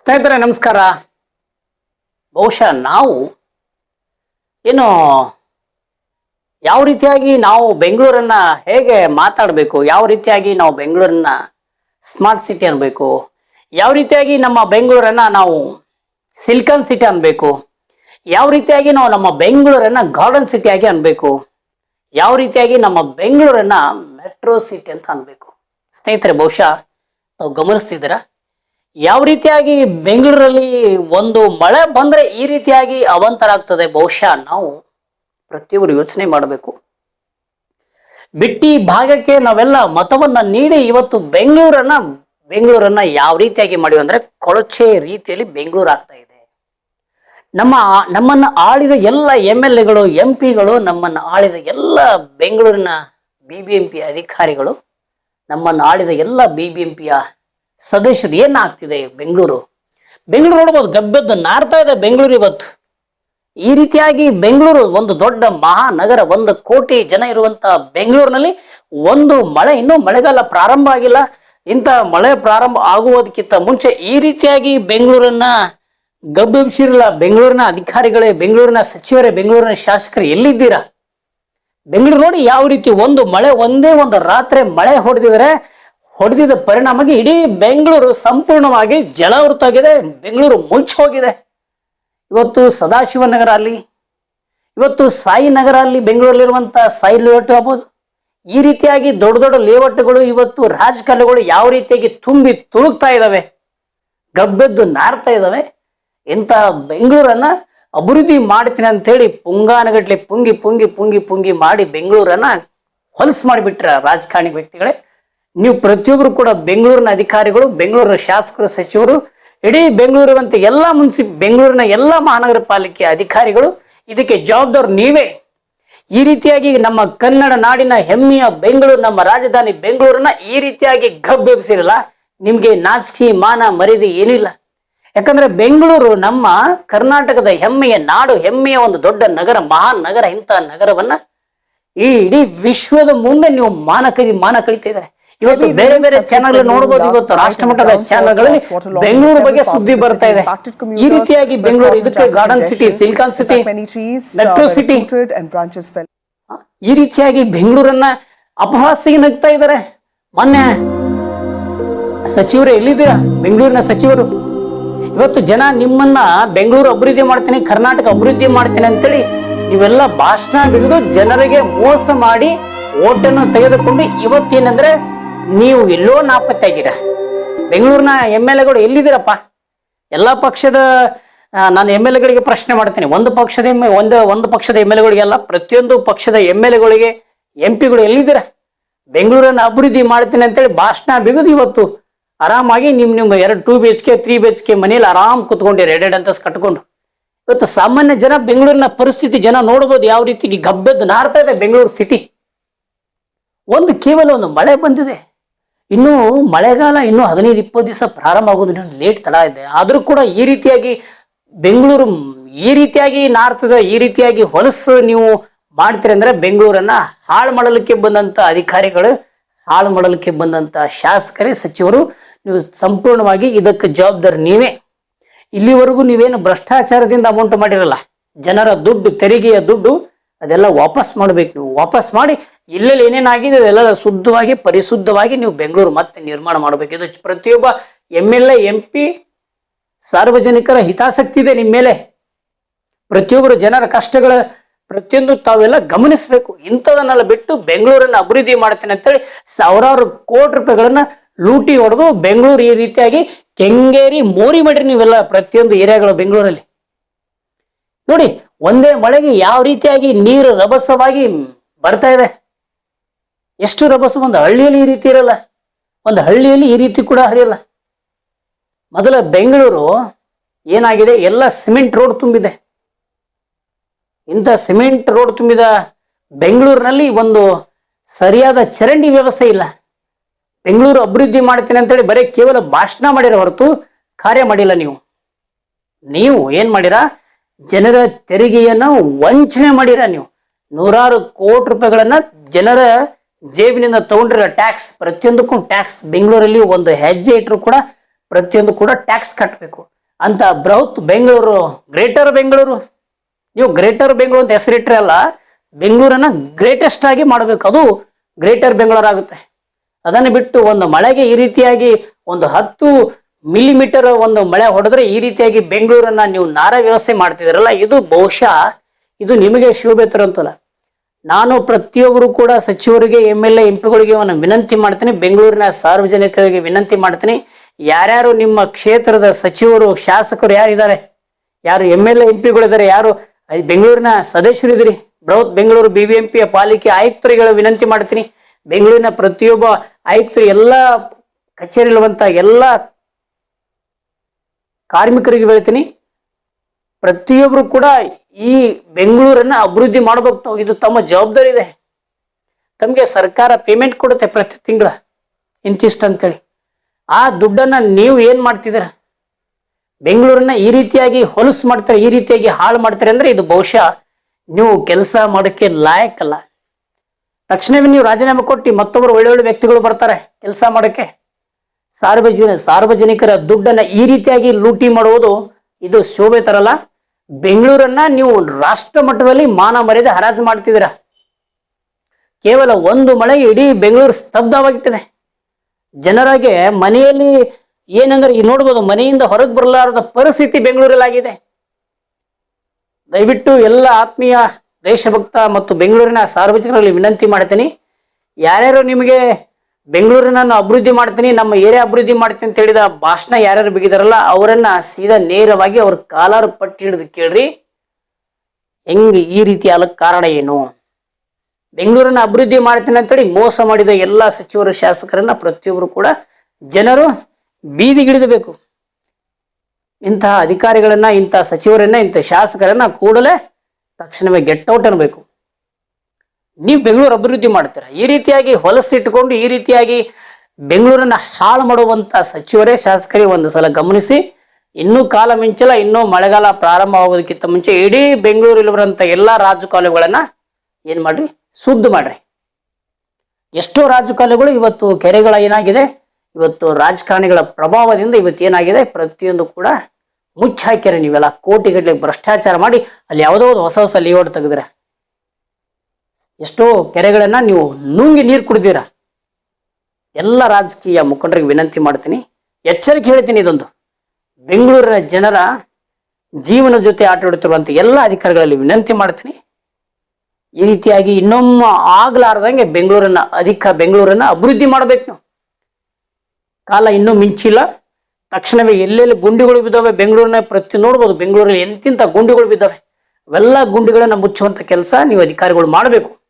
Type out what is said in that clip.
ಸ್ನೇಹಿತರೆ, ನಮಸ್ಕಾರ. ಬಹುಶಃ ನಾವು ಏನು ಯಾವ ರೀತಿಯಾಗಿ ನಾವು ಬೆಂಗಳೂರನ್ನ ಹೇಗೆ ಮಾತಾಡಬೇಕು, ಯಾವ ರೀತಿಯಾಗಿ ನಾವು ಬೆಂಗಳೂರನ್ನ ಸ್ಮಾರ್ಟ್ ಸಿಟಿ ಅನ್ಬೇಕು, ಯಾವ ರೀತಿಯಾಗಿ ನಮ್ಮ ಬೆಂಗಳೂರನ್ನ ನಾವು ಸಿಲ್ಕನ್ ಸಿಟಿ ಅನ್ಬೇಕು, ಯಾವ ರೀತಿಯಾಗಿ ನಾವು ನಮ್ಮ ಬೆಂಗಳೂರನ್ನ ಗಾರ್ಡನ್ ಸಿಟಿ ಆಗಿ ಅನ್ಬೇಕು, ಯಾವ ರೀತಿಯಾಗಿ ನಮ್ಮ ಬೆಂಗಳೂರನ್ನ ಮೆಟ್ರೋ ಸಿಟಿ ಅಂತ ಅನ್ಬೇಕು. ಸ್ನೇಹಿತರೆ, ಬಹುಶಃ ನಾವು ಗಮನಿಸ್ತಿದ್ದೀರಾ? ಯಾವ ರೀತಿಯಾಗಿ ಬೆಂಗಳೂರಲ್ಲಿ ಒಂದು ಮಳೆ ಬಂದ್ರೆ ಈ ರೀತಿಯಾಗಿ ಅವಾಂತರ ಆಗ್ತದೆ ಬಹುಶಃ ನಾವು ಪ್ರತಿಯೊಬ್ಬರು ಯೋಚನೆ ಮಾಡಬೇಕು. ಬಿಟ್ಟಿ ಭಾಗಕ್ಕೆ ನಾವೆಲ್ಲ ಮತವನ್ನ ನೀಡಿ ಇವತ್ತು ಬೆಂಗಳೂರನ್ನ ಬೆಂಗಳೂರನ್ನ ಯಾವ ರೀತಿಯಾಗಿ ಮಾಡಿವೆ ಅಂದ್ರೆ ಕೊಳಚೆ ರೀತಿಯಲ್ಲಿ ಬೆಂಗಳೂರು ಆಗ್ತಾ ಇದೆ. ನಮ್ಮ ನಮ್ಮನ್ನ ಆಳಿದ ಎಲ್ಲ ಎಂ ಎಲ್ ಎಗಳು, ಎಂ ಪಿಗಳು, ನಮ್ಮನ್ನ ಆಳಿದ ಎಲ್ಲ ಬೆಂಗಳೂರಿನ ಬಿ ಬಿ ಎಂ ಅಧಿಕಾರಿಗಳು, ನಮ್ಮನ್ನು ಆಳಿದ ಎಲ್ಲ ಬಿ ಬಿ ಎಂ ಪಿಯ ಸದಸ್ಯರು ಏನಾಗ್ತಿದೆ ಬೆಂಗಳೂರು? ಬೆಂಗಳೂರು ನೋಡ್ಬೋದು, ಗಬ್ಬೆದ್ದು ನಾರ್ತಾ ಇದೆ ಬೆಂಗಳೂರು ಇವತ್ತು. ಈ ರೀತಿಯಾಗಿ ಬೆಂಗಳೂರು ಒಂದು ದೊಡ್ಡ ಮಹಾನಗರ, ಒಂದು ಕೋಟಿ ಜನ ಇರುವಂತ ಬೆಂಗಳೂರಿನಲ್ಲಿ ಒಂದು ಮಳೆ, ಇನ್ನೂ ಮಳೆಗಾಲ ಪ್ರಾರಂಭ ಆಗಿಲ್ಲ. ಇಂಥ ಮಳೆ ಪ್ರಾರಂಭ ಆಗುವುದಕ್ಕಿಂತ ಮುಂಚೆ ಈ ರೀತಿಯಾಗಿ ಬೆಂಗಳೂರನ್ನ ಗಬ್ಬೆಬ್ಸಿರಲ್ಲ, ಬೆಂಗಳೂರಿನ ಅಧಿಕಾರಿಗಳೇ, ಬೆಂಗಳೂರಿನ ಸಚಿವರೇ, ಬೆಂಗಳೂರಿನ ಶಾಸಕರು ಎಲ್ಲಿದ್ದೀರಾ? ಬೆಂಗಳೂರು ನೋಡಿ ಯಾವ ರೀತಿ ಒಂದು ಮಳೆ, ಒಂದೇ ಒಂದು ರಾತ್ರಿ ಮಳೆ ಹೊಡೆದಿದ್ರೆ ಹೊಡೆದಿದ್ದ ಪರಿಣಾಮವಾಗಿ ಇಡೀ ಬೆಂಗಳೂರು ಸಂಪೂರ್ಣವಾಗಿ ಜಲಾವೃತವಾಗಿದೆ, ಬೆಂಗಳೂರು ಮುಂಚೆ ಹೋಗಿದೆ. ಇವತ್ತು ಸದಾಶಿವನಗರ ಅಲ್ಲಿ, ಇವತ್ತು ಸಾಯಿ ನಗರ ಅಲ್ಲಿ ಬೆಂಗಳೂರಲ್ಲಿರುವಂತಹ ಸಾಯಿ ಲೇಔಟ್ ಆಗ್ಬೋದು. ಈ ರೀತಿಯಾಗಿ ದೊಡ್ಡ ದೊಡ್ಡ ಲೇಔಟ್ಗಳು ಇವತ್ತು ರಾಜಕಾಲಗಳು ಯಾವ ರೀತಿಯಾಗಿ ತುಂಬಿ ತುಳುಕ್ತಾ ಇದ್ದಾವೆ ಗಬ್ಬೆದ್ದು ನಾರ್ತಾ ಇದ್ದಾವೆ ಇಂತಹ ಬೆಂಗಳೂರನ್ನ ಅಭಿವೃದ್ಧಿ ಮಾಡ್ತೀನಿ ಅಂತೇಳಿ ಪುಂಗಾನಗಟ್ಲೆ ಪುಂಗಿ ಪುಂಗಿ ಪುಂಗಿ ಪುಂಗಿ ಮಾಡಿ ಬೆಂಗಳೂರನ್ನ ಹೊಲಸು ಮಾಡಿಬಿಟ್ರ ರಾಜಕಾರಣಿ ವ್ಯಕ್ತಿಗಳೇ. ನೀವು ಪ್ರತಿಯೊಬ್ಬರು ಕೂಡ ಬೆಂಗಳೂರಿನ ಅಧಿಕಾರಿಗಳು, ಬೆಂಗಳೂರಿನ ಶಾಸಕರು, ಸಚಿವರು, ಇಡೀ ಬೆಂಗಳೂರಿನಂತೆ ಎಲ್ಲ ಮುನ್ಸಿ, ಬೆಂಗಳೂರಿನ ಎಲ್ಲ ಮಹಾನಗರ ಪಾಲಿಕೆ ಅಧಿಕಾರಿಗಳು, ಇದಕ್ಕೆ ಜವಾಬ್ದಾರ ನೀವೇ. ಈ ರೀತಿಯಾಗಿ ನಮ್ಮ ಕನ್ನಡ ನಾಡಿನ ಹೆಮ್ಮೆಯ ಬೆಂಗಳೂರು, ನಮ್ಮ ರಾಜಧಾನಿ ಬೆಂಗಳೂರನ್ನ ಈ ರೀತಿಯಾಗಿ ಗಬ್ಬೆಬ್ಸಿರಲ್ಲ, ನಿಮ್ಗೆ ನಾಚಿಕೆ, ಮಾನ, ಮರ್ಯಾದೆ ಏನಿಲ್ಲ ಯಾಕಂದ್ರೆ ಬೆಂಗಳೂರು ನಮ್ಮ ಕರ್ನಾಟಕದ ಹೆಮ್ಮೆಯ ನಾಡು, ಹೆಮ್ಮೆಯ ಒಂದು ದೊಡ್ಡ ನಗರ ಮಹಾನ್ ನಗರ ಇಂಥ ನಗರವನ್ನ ಈ ಇಡೀ ವಿಶ್ವದ ಮುಂದೆ ನೀವು ಮಾನ ಕಲಿ ಮಾನ ಕಳಿತಾ ಇವತ್ತು ಬೇರೆ ಬೇರೆ ಚಾನೆಲ್ ನೋಡಬಹುದು ಇವತ್ತು ರಾಷ್ಟ್ರ ಮಟ್ಟದ ಚಾನೆಲ್ಗಳಲ್ಲಿ ಬೆಂಗಳೂರು ಬಗ್ಗೆ ಸುದ್ದಿ ಬರ್ತಾ ಇದೆ. ಈ ರೀತಿಯಾಗಿ ಬೆಂಗಳೂರು ಇದಕ್ಕೆ garden city silicon city metro city. ಈ ರೀತಿಯಾಗಿ ಬೆಂಗಳೂರನ್ನ ಅಪಹಾಸ್ಯ ನಗ್ತಾ ಇದ್ದಾರೆ. ಮೊನ್ನೆ ಸಚಿವರು ಎಲ್ಲಿದ್ದೀರಾ? ಬೆಂಗಳೂರಿನ ಸಚಿವರು. ಇವತ್ತು ಜನ ನಿಮ್ಮನ್ನ ಬೆಂಗಳೂರು ಅಭಿವೃದ್ಧಿ ಮಾಡ್ತೀನಿ ಕರ್ನಾಟಕ ಅಭಿವೃದ್ಧಿ ಮಾಡ್ತೀನಿ ಅಂತೇಳಿ ನೀವೆಲ್ಲ ಭಾಷಣ ಬಿಗಿದು ಜನರಿಗೆ ಮೋಸ ಮಾಡಿ ಓಟನ್ನು ತೆಗೆದುಕೊಂಡು ಇವತ್ತೇನಂದ್ರೆ ನೀವು ಎಲ್ಲೋ ನಾಪತ್ತೆ ಆಗಿರ ಬೆಂಗಳೂರಿನ ಎಂ ಎಲ್ ಎಗಳು ಎಲ್ಲಿದ್ದೀರಪ್ಪ? ಎಲ್ಲ ಪಕ್ಷದ ನಾನು ಎಂ ಎಲ್ ಎಗಳಿಗೆ ಪ್ರಶ್ನೆ ಮಾಡ್ತೀನಿ. ಒಂದು ಪಕ್ಷದ ಎಂ, ಒಂದು ಒಂದು ಪಕ್ಷದ ಎಂ ಎಲ್ ಎಗಳಿಗೆಲ್ಲ ಪ್ರತಿಯೊಂದು ಪಕ್ಷದ ಎಂ ಎಲ್ ಎಗಳಿಗೆ ಎಂ ಪಿಗಳು ಎಲ್ಲಿದ್ದೀರ? ಬೆಂಗಳೂರನ್ನ ಅಭಿವೃದ್ಧಿ ಮಾಡ್ತೀನಿ ಅಂತೇಳಿ ಭಾಷಣ ಬಿಗಿದು ಇವತ್ತು ಆರಾಮಾಗಿ ನಿಮ್ಮ ನಿಮ್ಮ ಎರಡು two B H K three B H K ಮನೇಲಿ ಆರಾಮ್ ಕುತ್ಕೊಂಡು ಎರಡೆರಡು ಅಂತಸ್ ಕಟ್ಕೊಂಡು. ಇವತ್ತು ಸಾಮಾನ್ಯ ಜನ ಬೆಂಗಳೂರಿನ ಪರಿಸ್ಥಿತಿ ಜನ ನೋಡ್ಬೋದು ಯಾವ ರೀತಿ ಗಬ್ಬೆದ್ದು ನಾರ್ತಾ ಇದೆ ಬೆಂಗಳೂರು ಸಿಟಿ ಒಂದು ಕೇವಲ ಒಂದು ಮಳೆ ಬಂದಿದೆ. ಇನ್ನು ಮಳೆಗಾಲ ಇನ್ನು ಹದಿನೈದು, ಇಪ್ಪತ್ತು ದಿವಸ ಪ್ರಾರಂಭ ಆಗೋದು ಇನ್ನೊಂದು ಲೇಟ್ ತಡ ಇದೆ. ಆದರೂ ಕೂಡ ಈ ರೀತಿಯಾಗಿ ಬೆಂಗಳೂರು, ಈ ರೀತಿಯಾಗಿ ನಾರ್ತದ ಈ ರೀತಿಯಾಗಿ ಹೊಲಸು ನೀವು ಮಾಡ್ತೀರಿ ಅಂದರೆ ಬೆಂಗಳೂರನ್ನ ಹಾಳು ಮಾಡಲಿಕ್ಕೆ ಬಂದಂಥ ಅಧಿಕಾರಿಗಳು, ಹಾಳು ಮಾಡಲಿಕ್ಕೆ ಬಂದಂಥ ಶಾಸಕರೇ, ಸಚಿವರು, ನೀವು ಸಂಪೂರ್ಣವಾಗಿ ಇದಕ್ಕೆ ಜವಾಬ್ದಾರಿ ನೀವೇ. ಇಲ್ಲಿವರೆಗೂ ನೀವೇನು ಭ್ರಷ್ಟಾಚಾರದಿಂದ ಅಮೌಂಟ್ ಮಾಡಿರಲ್ಲ. ಜನರ ದುಡ್ಡು, ತೆರಿಗೆಯ ದುಡ್ಡು ಅದೆಲ್ಲ ವಾಪಸ್ ಮಾಡಬೇಕು ನೀವು. ವಾಪಸ್ ಮಾಡಿ ಇಲ್ಲೆಲ್ಲಿ ಏನೇನಾಗಿದೆ ಅದೆಲ್ಲ ಶುದ್ಧವಾಗಿ, ಪರಿಶುದ್ಧವಾಗಿ ನೀವು ಬೆಂಗಳೂರು ಮತ್ತೆ ನಿರ್ಮಾಣ ಮಾಡಬೇಕು. ಇದು ಪ್ರತಿಯೊಬ್ಬ M L A, M P ಸಾರ್ವಜನಿಕರ ಹಿತಾಸಕ್ತಿ ಇದೆ ನಿಮ್ಮ ಮೇಲೆ. ಪ್ರತಿಯೊಬ್ಬರು ಜನರ ಕಷ್ಟಗಳ ಪ್ರತಿಯೊಂದು ತಾವೆಲ್ಲ ಗಮನಿಸಬೇಕು. ಇಂಥದನ್ನೆಲ್ಲ ಬಿಟ್ಟು ಬೆಂಗಳೂರನ್ನ ಅಭಿವೃದ್ಧಿ ಮಾಡ್ತೇನೆ ಅಂತೇಳಿ ಸಾವಿರಾರು ಕೋಟಿ ರೂಪಾಯಿಗಳನ್ನ ಲೂಟಿ ಹೊಡೆದು ಬೆಂಗಳೂರು ಈ ರೀತಿಯಾಗಿ ಕೆಂಗೇರಿ ಮೋರಿ ಮಾಡಿರಿ ನೀವೆಲ್ಲ ಪ್ರತಿಯೊಂದು ಏರಿಯಾಗಳು ಬೆಂಗಳೂರಲ್ಲಿ. ನೋಡಿ, ಒಂದೇ ಮಳೆಗೆ ಯಾವ ರೀತಿಯಾಗಿ ನೀರು ರಭಸವಾಗಿ ಬರ್ತಾ ಇದೆ? ಎಷ್ಟು ರಭಸ, ಒಂದು ಹಳ್ಳಿಯಲ್ಲಿ ಈ ರೀತಿ ಇರಲ್ಲ. ಒಂದು ಹಳ್ಳಿಯಲ್ಲಿ ಈ ರೀತಿ ಕೂಡ ಹರಿಯಲ್ಲ. ಮೊದಲ ಬೆಂಗಳೂರು ಏನಾಗಿದೆ? ಎಲ್ಲ ಸಿಮೆಂಟ್ ರೋಡ್ ತುಂಬಿದೆ. ಇಂಥ ಸಿಮೆಂಟ್ ರೋಡ್ ತುಂಬಿದ ಬೆಂಗಳೂರಿನಲ್ಲಿ ಒಂದು ಸರಿಯಾದ ಚರಂಡಿ ವ್ಯವಸ್ಥೆ ಇಲ್ಲ. ಬೆಂಗಳೂರು ಅಭಿವೃದ್ಧಿ ಮಾಡ್ತೀನಿ ಅಂತೇಳಿ ಬರೀ ಕೇವಲ ಭಾಷಣ ಮಾಡಿರೋ ಹೊರತು ಕಾರ್ಯ ಮಾಡಿಲ್ಲ ನೀವು. ನೀವು ಏನ್ ಮಾಡಿರ? ಜನರ ತೆರಿಗೆಯನ್ನು ವಂಚನೆ ಮಾಡಿರ ನೀವು. ನೂರಾರು ಕೋಟಿ ರೂಪಾಯಿಗಳನ್ನ ಜನರ ಜೇಬಿನಿಂದ ತಗೊಂಡಿರೋ ಟ್ಯಾಕ್ಸ್ ಪ್ರತಿಯೊಂದಕ್ಕೂ ಟ್ಯಾಕ್ಸ್ ಬೆಂಗಳೂರಲ್ಲಿ ಒಂದು ಹೆಜ್ಜೆ ಇಟ್ಟರು ಕೂಡ ಪ್ರತಿಯೊಂದು ಕೂಡ ಟ್ಯಾಕ್ಸ್ ಕಟ್ಟಬೇಕು ಅಂತ ಬೃಹತ್ ಬೆಂಗಳೂರು, ಗ್ರೇಟರ್ ಬೆಂಗಳೂರು, ನೀವು ಗ್ರೇಟರ್ ಬೆಂಗಳೂರು ಅಂತ ಹೆಸರಿಟ್ರೆ ಅಲ್ಲ, ಬೆಂಗಳೂರನ್ನ ಗ್ರೇಟೆಸ್ಟ್ ಆಗಿ ಮಾಡಬೇಕು. ಅದು ಗ್ರೇಟರ್ ಬೆಂಗಳೂರು ಆಗುತ್ತೆ ಅದನ್ನು ಬಿಟ್ಟು ಒಂದು ಮಳೆಗೆ ಈ ರೀತಿಯಾಗಿ ಒಂದು ಹತ್ತು ಮಿಲಿಮೀಟರ್ ಒಂದು ಮಳೆ ಹೊಡೆದ್ರೆ ಈ ರೀತಿಯಾಗಿ ಬೆಂಗಳೂರನ್ನ ನೀವು ನಾರ ವ್ಯವಸ್ಥೆ ಮಾಡ್ತಿದ್ದೀರಲ್ಲ, ಇದು ಬಹುಶಃ ಇದು ನಿಮಗೆ ಶೋಭೆ ತರುವಂತಲ್ಲ ನಾನು ಪ್ರತಿಯೊಬ್ಬರು ಕೂಡ ಸಚಿವರಿಗೆ ಎಂ ಎಲ್ ಎ ಎಂಪಿಗಳಿಗೆ ಒಂದು ವಿನಂತಿ ಮಾಡ್ತೀನಿ. ಬೆಂಗಳೂರಿನ ಸಾರ್ವಜನಿಕರಿಗೆ ವಿನಂತಿ ಮಾಡ್ತೀನಿ. ಯಾರ್ಯಾರು ನಿಮ್ಮ ಕ್ಷೇತ್ರದ ಸಚಿವರು, ಶಾಸಕರು ಯಾರಿದ್ದಾರೆ? ಯಾರು ಎಂ ಎಲ್ ಎ ಎಂಪಿಗಳಿದ್ದಾರೆ ಯಾರು ಬೆಂಗಳೂರಿನ ಸದಸ್ಯರು ಸದಸ್ಯರಿದ್ದೀರಿ ಬೃಹತ್ ಬೆಂಗಳೂರು ಬಿ ಬಿ ಎಂ ಪಿಯ ಪಾಲಿಕೆ ಆಯುಕ್ತರುಗಳ ವಿನಂತಿ ಮಾಡ್ತೀನಿ. ಬೆಂಗಳೂರಿನ ಪ್ರತಿಯೊಬ್ಬ ಆಯುಕ್ತರು, ಎಲ್ಲ ಕಚೇರಿಲಿರುವಂತ ಎಲ್ಲ ಕಾರ್ಮಿಕರಿಗೆ ಹೇಳ್ತೀನಿ. ಪ್ರತಿಯೊಬ್ಬರು ಕೂಡ ಈ ಬೆಂಗಳೂರನ್ನ ಅಭಿವೃದ್ಧಿ ಮಾಡಬೇಕು ತಾವು. ಇದು ತಮ್ಮ ಜವಾಬ್ದಾರಿ ಇದೆ. ತಮಗೆ ಸರ್ಕಾರ ಪೇಮೆಂಟ್ ಕೊಡುತ್ತೆ ಪ್ರತಿ ತಿಂಗಳ ಇಂತಿಷ್ಟು ಅಂತೇಳಿ. ಆ ದುಡ್ಡನ್ನ ನೀವು ಏನ್ ಮಾಡ್ತಿದ್ದೀರ? ಬೆಂಗಳೂರನ್ನ ಈ ರೀತಿಯಾಗಿ ಹೊಲಸು ಮಾಡ್ತಾರೆ, ಈ ರೀತಿಯಾಗಿ ಹಾಳು ಮಾಡ್ತಾರೆ ಅಂದ್ರೆ ಇದು ಬಹುಶಃ ನೀವು ಕೆಲಸ ಮಾಡೋಕ್ಕೆ ಲಾಯಕ್ಕಲ್ಲ ತಕ್ಷಣವೇ ನೀವು ರಾಜೀನಾಮೆ ಕೊಟ್ಟು ಮತ್ತೊಬ್ಬರು ಒಳ್ಳೆ ವ್ಯಕ್ತಿಗಳು ಬರ್ತಾರೆ ಕೆಲಸ ಮಾಡೋಕ್ಕೆ. ಸಾರ್ವಜನಿಕ ಸಾರ್ವಜನಿಕರ ದುಡ್ಡನ್ನ ಈ ರೀತಿಯಾಗಿ ಲೂಟಿ ಮಾಡುವುದು ಇದು ಶೋಭೆ ತರಲ್ಲ. ಬೆಂಗಳೂರನ್ನ ನೀವು ರಾಷ್ಟ್ರ ಮಟ್ಟದಲ್ಲಿ ಮಾನ ಮರ್ಯಾದೆ ಹರಾಜು ಮಾಡ್ತಿದ್ದೀರ? ಕೇವಲ ಒಂದು ಮಳೆ ಇಡೀ ಬೆಂಗಳೂರು ಸ್ತಬ್ಧವಾಗಿಟ್ಟಿದೆ. ಜನರಿಗೆ ಮನೆಯಲ್ಲಿ ಏನಂದ್ರೆ ಈ ನೋಡ್ಬೋದು, ಮನೆಯಿಂದ ಹೊರಗೆ ಬರಲಾರದ ಪರಿಸ್ಥಿತಿ ಬೆಂಗಳೂರಲ್ಲಾಗಿದೆ. ದಯವಿಟ್ಟು ಎಲ್ಲ ಆತ್ಮೀಯ ದೇಶಭಕ್ತ ಮತ್ತು ಬೆಂಗಳೂರಿನ ಸಾರ್ವಜನಿಕರಲ್ಲಿ ವಿನಂತಿ ಮಾಡ್ತೀನಿ. ಯಾರ್ಯಾರು ನಿಮಗೆ ಬೆಂಗಳೂರಿನ ನಾನು ಅಭಿವೃದ್ಧಿ ಮಾಡ್ತೀನಿ, ನಮ್ಮ ಏರಿಯಾ ಅಭಿವೃದ್ಧಿ ಮಾಡ್ತೀನಿ ಅಂತ ಹೇಳಿದ ಭಾಷಣ ಯಾರ್ಯಾರು ಬಿಗಿದಾರಲ್ಲ, ಅವರನ್ನ ಸೀದಾ ನೇರವಾಗಿ ಅವ್ರ ಕಾಲಾರು ಪಟ್ಟಿ ಹಿಡಿದು ಕೇಳ್ರಿ. ಹೆಂಗ್ ಈ ರೀತಿ ಆಗಕ್ ಕಾರಣ ಏನು? ಬೆಂಗಳೂರನ್ನ ಅಭಿವೃದ್ಧಿ ಮಾಡ್ತೀನಿ ಅಂತೇಳಿ ಮೋಸ ಮಾಡಿದ ಎಲ್ಲ ಸಚಿವರು, ಶಾಸಕರನ್ನ ಪ್ರತಿಯೊಬ್ಬರು ಕೂಡ ಜನರು ಬೀದಿಗಿಳಿದಬೇಕು ಇಂತಹ ಅಧಿಕಾರಿಗಳನ್ನ, ಇಂತಹ ಸಚಿವರನ್ನ, ಇಂತಹ ಶಾಸಕರನ್ನ ಕೂಡಲೇ ತಕ್ಷಣವೇ ಗೆಟ್ ಔಟ್ ಅನ್ಬೇಕು. ನೀವು ಬೆಂಗಳೂರು ಅಭಿವೃದ್ಧಿ ಮಾಡ್ತೀರಾ? ಈ ರೀತಿಯಾಗಿ ಹೊಲಸಿಟ್ಟುಕೊಂಡು ಈ ರೀತಿಯಾಗಿ ಬೆಂಗಳೂರನ್ನ ಹಾಳು ಮಾಡುವಂತ ಸಚಿವರೇ ಶಾಸಕರೇ ಒಂದು ಸಲ ಗಮನಿಸಿ. ಇನ್ನೂ ಕಾಲ ಮಿಂಚಲ ಇನ್ನೂ ಮಳೆಗಾಲ ಪ್ರಾರಂಭ ಆಗೋದಕ್ಕಿಂತ ಮುಂಚೆ ಇಡೀ ಬೆಂಗಳೂರಲ್ಲಿರುವಂತ ಎಲ್ಲಾ ರಾಜಕಾಲುಗಳನ್ನ ಏನ್ ಮಾಡ್ರಿ? ಶುದ್ಧ ಮಾಡ್ರಿ. ಎಷ್ಟೋ ರಾಜಕಾಲುಗಳು ಇವತ್ತು ಕೆರೆಗಳ ಏನಾಗಿದೆ, ಇವತ್ತು ರಾಜಕಾರಣಿಗಳ ಪ್ರಭಾವದಿಂದ ಇವತ್ತು ಏನಾಗಿದೆ, ಪ್ರತಿಯೊಂದು ಕೂಡ ಮುಚ್ಚಾಕ್ಯಾರ ನೀವೆಲ್ಲ. ಕೋಟಿಗಟ್ಟಲೆ ಭ್ರಷ್ಟಾಚಾರ ಮಾಡಿ ಅಲ್ಲಿ ಯಾವುದೋ ಒಂದು ಹೊಸ ಹೊಸ ಲೇಔಟ್ ತೆಗೆದ್ರೆ. ಎಷ್ಟೋ ಕೆರೆಗಳನ್ನ ನೀವು ನುಂಗಿ ನೀರು ಕುಡಿದೀರ. ಎಲ್ಲ ರಾಜಕೀಯ ಮುಖಂಡರಿಗೆ ವಿನಂತಿ ಮಾಡ್ತೀನಿ. ಎಚ್ಚರಿಕೆ ಹೇಳ್ತೀನಿ ಇದೊಂದು. ಬೆಂಗಳೂರಿನ ಜನರ ಜೀವನ ಜೊತೆ ಆಟ ಆಡುತ್ತಿರುವಂತ ಎಲ್ಲ ಅಧಿಕಾರಿಗಳಲ್ಲಿ ವಿನಂತಿ ಮಾಡ್ತೀನಿ. ಈ ರೀತಿಯಾಗಿ ಇನ್ನೊಮ್ಮ ಆಗ್ಲಾರ್ದಂಗೆ ಬೆಂಗಳೂರನ್ನ ಅಧಿಕ ಬೆಂಗಳೂರನ್ನ ಅಭಿವೃದ್ಧಿ ಮಾಡ್ಬೇಕು ನಾವು. ಕಾಲ ಇನ್ನೂ ಮಿಂಚಿಲ್ಲ. ತಕ್ಷಣವೇ ಎಲ್ಲೆಲ್ಲಿ ಗುಂಡಿಗಳು ಬಿದ್ದಾವೆ ಬೆಂಗಳೂರಿನ ಪ್ರತಿ ನೋಡ್ಬೋದು. ಬೆಂಗಳೂರಲ್ಲಿ ಎಂತಿಂತ ಗುಂಡಿಗಳು ಬಿದ್ದಾವೆ. ಅವೆಲ್ಲ ಗುಂಡಿಗಳನ್ನ ಮುಚ್ಚುವಂತ ಕೆಲಸ ನೀವು ಅಧಿಕಾರಿಗಳು ಮಾಡಬೇಕು.